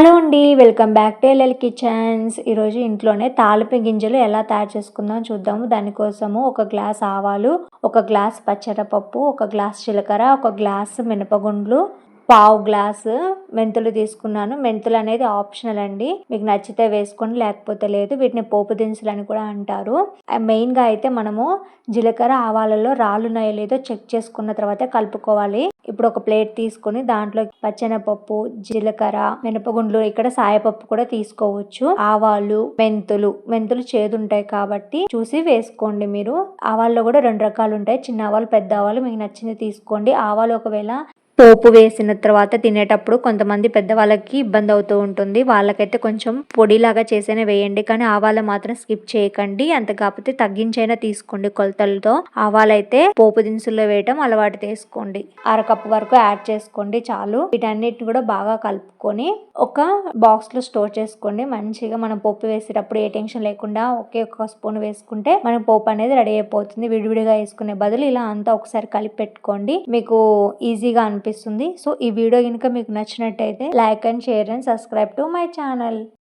Hello అండి welcome back to LL kitchens. ఈరోజు ఇంట్లోనే తాలింపు గింజలు ఎలా తయారు చేసుకుందాం చూద్దాము. దానికోసము ఒక గ్లాస్ ఆవాలు ఒక గ్లాస్ పచ్చడపప్పు ఒక గ్లాస్ జీలకర్ర ఒక గ్లాస్ మినపగుండ్లు పావు గ్లాస్ మెంతులు తీసుకున్నాను. మెంతులు అనేది ఆప్షనల్ అండి. మీకు నచ్చితే వేసుకోండి లేకపోతే లేదు. వీటిని పోపు దినుసులు అని కూడా అంటారు. మెయిన్గా అయితే మనము జీలకర్ర ఆవాలలో రాళ్ళున్నాయో లేదో చెక్ చేసుకున్న తర్వాత కలుపుకోవాలి. ఇప్పుడు ఒక ప్లేట్ తీసుకొని దాంట్లో పచ్చెనపప్పు జీలకర్ర మినపగుండ్లు ఇక్కడ సాయపప్పు కూడా తీసుకోవచ్చు. ఆవాలు మెంతులు మెంతులు చేదుంటాయి కాబట్టి చూసి వేసుకోండి మీరు. ఆవాల్లో కూడా రెండు రకాలు ఉంటాయి. చిన్న ఆవాలు పెద్ద ఆవాలు మీకు నచ్చింది తీసుకోండి. ఆవాలు ఒకవేళ పోపు వేసిన తర్వాత తినేటప్పుడు కొంతమంది పెద్దవాళ్ళకి ఇబ్బంది అవుతూ ఉంటుంది. వాళ్ళకైతే కొంచెం పొడిలాగా చేసేనే వేయండి. కానీ ఆవాలు మాత్రం స్కిప్ చేయకండి. అంత కాకపోతే తగ్గించైనా తీసుకోండి కొలతలతో. ఆవాలైతే పోపు దినుసుల్లో వేయటం అలవాటు చేసుకోండి. అరకప్పు వరకు యాడ్ చేసుకోండి చాలు. వీటన్నిటిని కూడా బాగా కలుపుకొని ఒక బాక్స్లో స్టోర్ చేసుకోండి. మంచిగా మనం పోపు వేసేటప్పుడు ఏ టెన్షన్ లేకుండా ఒకే ఒక స్పూన్ వేసుకుంటే మన పోపు అనేది రెడీ అయిపోతుంది. విడివిడిగా వేసుకునే బదులు ఇలా అంతా ఒకసారి కలిపి పెట్టుకోండి. మీకు ఈజీగా అనిపిస్తుంది. సో ఈ వీడియో కనుక మీకు నచ్చినట్టయితే like and share and subscribe to my channel.